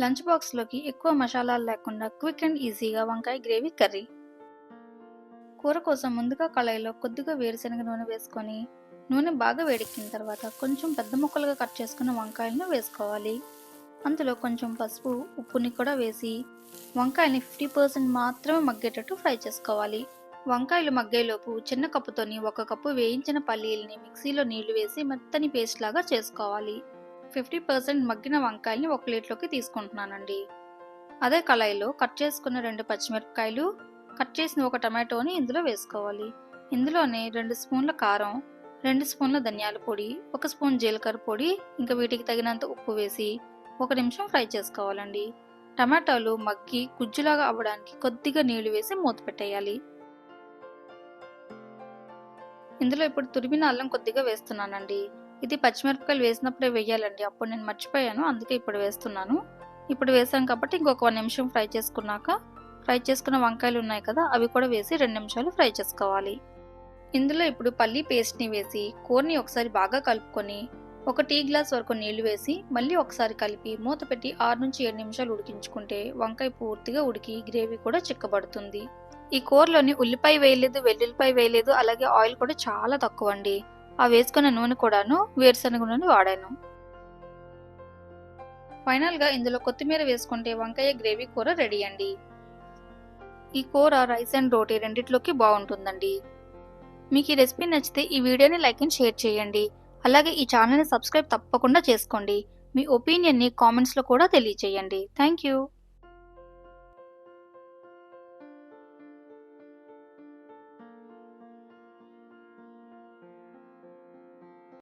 Lunch బాక్స్లోకి ఎక్కువ మసాలాలు లేకుండా క్విక్ అండ్ ఈజీగా వంకాయ గ్రేవీ కర్రీ. కూర కోసం ముందుగా కళాయిలో కొద్దిగా వేరుశనగ నూనె వేసుకొని నూనె బాగా వేడెక్కిన తర్వాత కొంచెం పెద్ద ముక్కలుగా కట్ చేసుకున్న వంకాయలను వేసుకోవాలి. అందులో కొంచెం పసుపు ఉప్పుని కూడా వేసి వంకాయని ఫిఫ్టీ పర్సెంట్ మాత్రమే మగ్గేటట్టు ఫ్రై చేసుకోవాలి. వంకాయలు మగ్గేలోపు చిన్న కప్పుతోని ఒక కప్పు వేయించిన పల్లీలని మిక్సీలో నీళ్ళు వేసి మెత్తని పేస్ట్ లాగా చేసుకోవాలి. ఫిఫ్టీ పర్సెంట్ మగ్గిన వంకాయల్ని ఒక ప్లేట్లోకి తీసుకుంటున్నానండి. అదే కళాయిలో కట్ చేసుకున్న రెండు పచ్చిమిరపకాయలు కట్ చేసిన ఒక టమాటోని ఇందులో వేసుకోవాలి. ఇందులోనే రెండు స్పూన్ల కారం రెండు స్పూన్ల ధనియాల పొడి ఒక స్పూన్ జీలకర్ర పొడి ఇంకా వీటికి తగినంత ఉప్పు వేసి ఒక నిమిషం ఫ్రై చేసుకోవాలండి. టమాటాలు మగ్గి గుజ్జులాగా అవ్వడానికి కొద్దిగా నీళ్ళు వేసి మూత పెట్టేయాలి. ఇందులో ఇప్పుడు తురిమిన అల్లం కొద్దిగా వేస్తున్నానండి. ఇది పచ్చిమిరపకాయలు వేసినప్పుడే వేయాలండి. అప్పుడు నేను మర్చిపోయాను. అందుకే ఇప్పుడు వేస్తున్నాను. ఇప్పుడు వేసాం కాబట్టి ఇంకొక వన్ నిమిషం ఫ్రై చేసుకున్నాక ఫ్రై చేసుకున్న వంకాయలు ఉన్నాయి కదా అవి కూడా వేసి రెండు నిమిషాలు ఫ్రై చేసుకోవాలి. ఇందులో ఇప్పుడు పల్లి పేస్ట్ని వేసి కూరని ఒకసారి బాగా కలుపుకొని ఒక టీ గ్లాస్ వరకు నీళ్ళు వేసి మళ్ళీ ఒకసారి కలిపి మూత పెట్టి ఆరు నుంచి ఏడు నిమిషాలు ఉడికించుకుంటే వంకాయ పూర్తిగా ఉడికి గ్రేవీ కూడా చిక్కబడుతుంది. ఈ కూరలోని ఉల్లిపాయ వేయలేదు వెల్లుల్లిపాయ వేయలేదు అలాగే ఆయిల్ కూడా చాలా తక్కువ అండి ఆ వేసుకున్న నూనె కూడాను వేరుశనగ నూనె వాడాను. ఫైనల్గా ఇందులో కొత్తిమీర వేసుకుంటే వంకాయ గ్రేవీ కూర రెడీ అండి. ఈ కూర రైస్ అండ్ రోటీ రెండిట్లోకి బాగుంటుందండి. మీకు ఈ రెసిపీ నచ్చితే ఈ వీడియోని లైక్ అండ్ షేర్ చేయండి. అలాగే ఈ ఛానల్ని సబ్స్క్రైబ్ తప్పకుండా చేసుకోండి. మీ ఒపీనియన్ని కామెంట్స్లో కూడా తెలియచేయండి. Thank you.